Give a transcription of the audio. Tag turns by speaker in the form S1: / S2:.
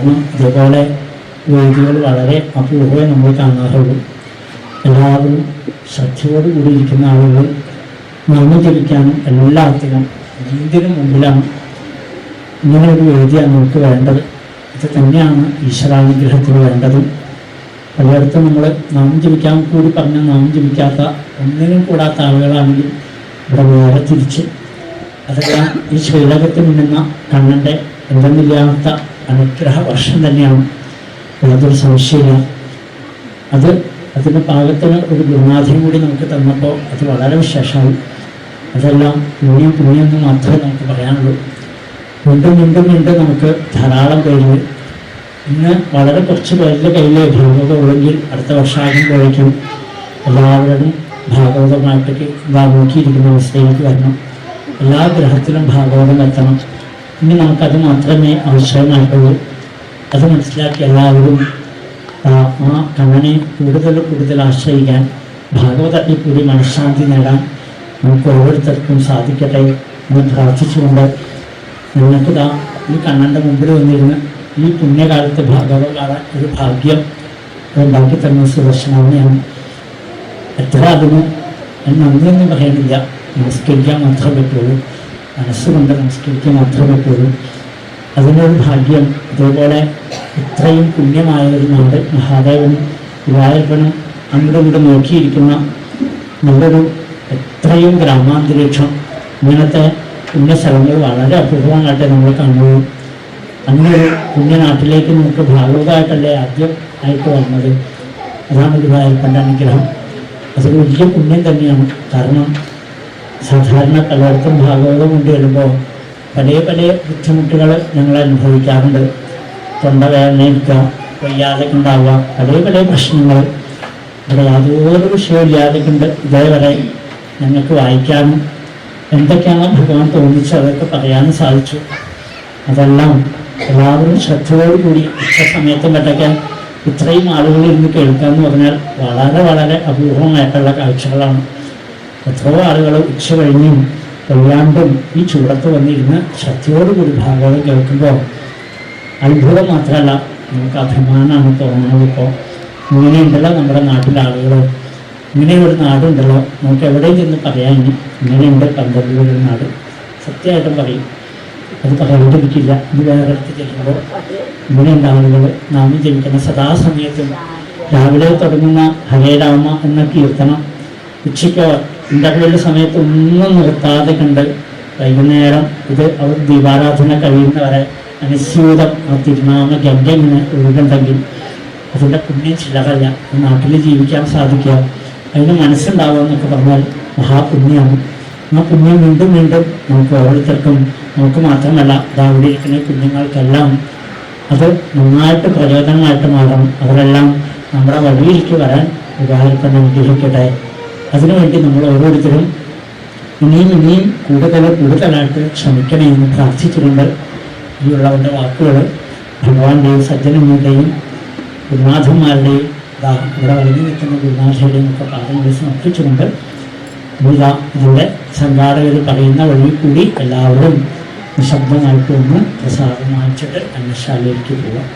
S1: കാരണം ഇതേപോലെ വേദികൾ വളരെ അപൂർവേ നമ്മൾ കാണാറുള്ളൂ. എല്ലാവരും ശ്രദ്ധയോടുകൂടി ഇരിക്കുന്ന ആളുകൾ നന്ദി ജപിക്കാനും എല്ലാത്തിനും എന്തിനും മുമ്പിലാണ് ഇങ്ങനെ ഒരു വേദിയാണ് നമുക്ക് വേണ്ടത്. ഇത് തന്നെയാണ് ഈശ്വരാനുഗ്രഹത്തിന് വേണ്ടതും. പലയിടത്തും നമ്മൾ നാം ജപിക്കാൻ കൂടി പറഞ്ഞാൽ നാം ജപിക്കാത്ത ഒന്നിനും കൂടാത്ത ആളുകളാണെങ്കിൽ ഇവിടെ വേറെ തിരിച്ച് അതെല്ലാം ഈ ശ്രീലകത്തിൽ നിന്ന കണ്ണന്റെ എന്തെന്നില്ലാത്ത അനുഗ്രഹ വർഷം തന്നെയാണ്. യാതൊരു സംശയമില്ല അത് അതിന്റെ പാകത്തിന് ഒരു ഗുരുനാഥം കൂടി നമുക്ക് തന്നപ്പോൾ അത് വളരെ വിശേഷമായി. അതെല്ലാം പുണ്യം പുണ്യം എന്ന് മാത്രമേ നമുക്ക് പറയാനുള്ളൂ. വീണ്ടും വീണ്ടും വീണ്ടും നമുക്ക് ധാരാളം പേര് ഇന്ന് വളരെ കുറച്ച് പേരുടെ കയ്യിലെ ഭാഗവതം ഉള്ളെങ്കിൽ അടുത്ത വർഷമാകുമ്പോഴേക്കും എല്ലാവരും ഭാഗവതമായിട്ടൊക്കെ ഇതാ നോക്കിയിരിക്കുന്ന അവസ്ഥയിലേക്ക് വരണം. എല്ലാ ഗ്രഹത്തിലും ഭാഗവതം എത്തണം. ഇനി നമുക്കത് മാത്രമേ ആവശ്യമായിട്ടുള്ളൂ. അത് മനസ്സിലാക്കി എല്ലാവരും ആ കണ്ണനെ കൂടുതൽ കൂടുതൽ ആശ്രയിക്കാൻ ഭാഗവതത്തിൽ കൂടി മനഃശാന്തി നേടാൻ നമുക്ക് ഓരോരുത്തർക്കും സാധിക്കട്ടെ എന്ന് പ്രാർത്ഥിച്ചുകൊണ്ട് നിങ്ങൾക്ക് ദാ ഈ കണ്ണന്റെ മുമ്പിൽ വന്നിരുന്ന് ഈ പുണ്യകാലത്ത് ഭാഗവതം കാണാൻ ഒരു ഭാഗ്യം ഉണ്ടാക്കി തന്ന സുദർശനാമയാണ് എത്ര അതിന് നന്ദിയൊന്നും പറയണില്ല നമസ്കരിക്കാൻ മാത്രമേ പറ്റുള്ളൂ. മനസ്സുകൊണ്ട് നമസ്കരിക്കാൻ മാത്രമേ പോലും അതിനൊരു ഭാഗ്യം അതേപോലെ ഇത്രയും പുണ്യമായ ഒരു നാട് മഹാദേവനും ഗുരുവായൂരപ്പനും അങ്ങോട്ടും ഇങ്ങോട്ടും നോക്കിയിരിക്കുന്ന നല്ലൊരു എത്രയും ഗ്രാമാന്തരീക്ഷം ഇങ്ങനത്തെ പുണ്യസ്ഥലങ്ങൾ വളരെ അപൂർവമായിട്ട് നമ്മൾ കാണുന്നു അങ്ങനെ ഒരു പുണ്യനാട്ടിലേക്ക് നമുക്ക് ഭാഗവതമായിട്ടല്ലേ ആദ്യം ആയിട്ട് വന്നത്? അതാണ് ഗുരുവായൂരപ്പന്റെ അനുഗ്രഹം. അതൊരു വലിയ പുണ്യം തന്നെയാണ്. കാരണം സാധാരണ പലർക്കും ഭാഗവതം കൊണ്ട് വരുമ്പോൾ പല പല ബുദ്ധിമുട്ടുകൾ ഞങ്ങൾ അനുഭവിക്കാറുണ്ട്. തൊണ്ടവേദനയൊക്കെ വയ്യാതൊക്കെ ഉണ്ടാവുക പല പല പ്രശ്നങ്ങൾ ഇവിടെ യാതൊരു വിഷയമില്ലാതെ കൊണ്ട് ഇതേവരെ ഞങ്ങൾക്ക് വായിക്കാനും എന്തൊക്കെയാണ് ഭഗവാൻ തോന്നിച്ചത് അതൊക്കെ പറയാനും സാധിച്ചു. അതെല്ലാം എല്ലാവരും ശ്രദ്ധയോടുകൂടി ഉച്ച സമയത്തും മറ്റൊക്കെ ഇത്രയും ആളുകളിൽ ഇരുന്ന് കേൾക്കുക എന്ന് പറഞ്ഞാൽ വളരെ വളരെ അപൂർവമായിട്ടുള്ള കാഴ്ചകളാണ്. എത്രയോ ആളുകൾ ഉച്ച കഴിഞ്ഞും കൊല്ലാണ്ടും ഈ ചൂടത്ത് വന്നിരുന്ന് ശ്രദ്ധയോടുകൂടി ഭാഗവതം കേൾക്കുമ്പോൾ അത്ഭുതം മാത്രമല്ല നമുക്ക് അഭിമാനമാണ് തോന്നുന്നത് ഇപ്പോൾ ഇങ്ങനെയുണ്ടല്ലോ നമ്മുടെ നാട്ടിലെ ആളുകൾ ഇങ്ങനെ ഒരു നാടുണ്ടല്ലോ. നമുക്ക് എവിടെയും ചെന്ന് പറയാൻ ഇനി ഇങ്ങനെയുണ്ട് പന്ത്രണ്ട് നാട്. സത്യമായിട്ടും പറയും. അത് പറയാണ്ടിരിക്കില്ല ഇത് വേറെ അടുത്ത് ചെല്ലുമ്പോൾ ഇങ്ങനെയുണ്ട് ആളുകൾ നാം ജനിക്കുന്ന സദാസമയത്തും രാവിലെ തുടങ്ങുന്ന ഹരേരാമ എന്ന കീർത്തനം ഉച്ചയ്ക്കോ ഇന്റർവെൽ സമയത്ത് ഒന്നും നിർത്താതെ കണ്ട് വൈകുന്നേരം ഇത് അവർ ദീപാരാധന കഴിയുന്നവരെ അനുസ്യൂതം ആ തിരുനാമ ഗംഗ ഇങ്ങനെ അതിന്റെ പുണ്യം ചിലകല്ല നാട്ടിൽ ജീവിക്കാൻ സാധിക്കുക. അതിന് മനസ്സുണ്ടാവുക എന്നൊക്കെ പറഞ്ഞാൽ മഹാപുണ്യമാണ് ആ പുണ്യം വീണ്ടും വീണ്ടും നമുക്ക് ഓരോരുത്തർക്കും നമുക്ക് മാത്രമല്ല അവിടെ കുഞ്ഞുങ്ങൾക്കെല്ലാം അത് നന്നായിട്ട് പ്രചോദനമായിട്ട് മാറണം. അവരെല്ലാം നമ്മുടെ വഴിയിലേക്ക് വരാൻ ഉപകാരപ്പെടുന്ന അനുഗ്രഹിക്കട്ടെ. അതിനുവേണ്ടി നമ്മൾ ഓരോരുത്തരും ഇനിയും ഇനിയും കൂടുതൽ കൂടുതലായിട്ട് ശ്രമിക്കണേ എന്ന് പ്രാർത്ഥിച്ചുകൊണ്ട് ഉള്ളവന്റെ വാക്കുകൾ ഭഗവാന്റെയും സജ്ജനങ്ങളുടെയും ഗുരുനാഥന്മാരുടെയും ഇവിടെ വലിഞ്ഞു നിൽക്കുന്ന ഗുരുനാഥയുടെയും ഒക്കെ പാദങ്ങളിൽ സമർപ്പിച്ചുകൊണ്ട് ഇതാ ഇതിന്റെ സംഘാടകർ പറയുന്ന വഴി കൂടി എല്ലാവരും നിശബ്ദമായിട്ട് ഒന്ന് പ്രസാദം വാങ്ങിച്ചിട്ട് അന്നശാലയിലേക്ക് പോവാം.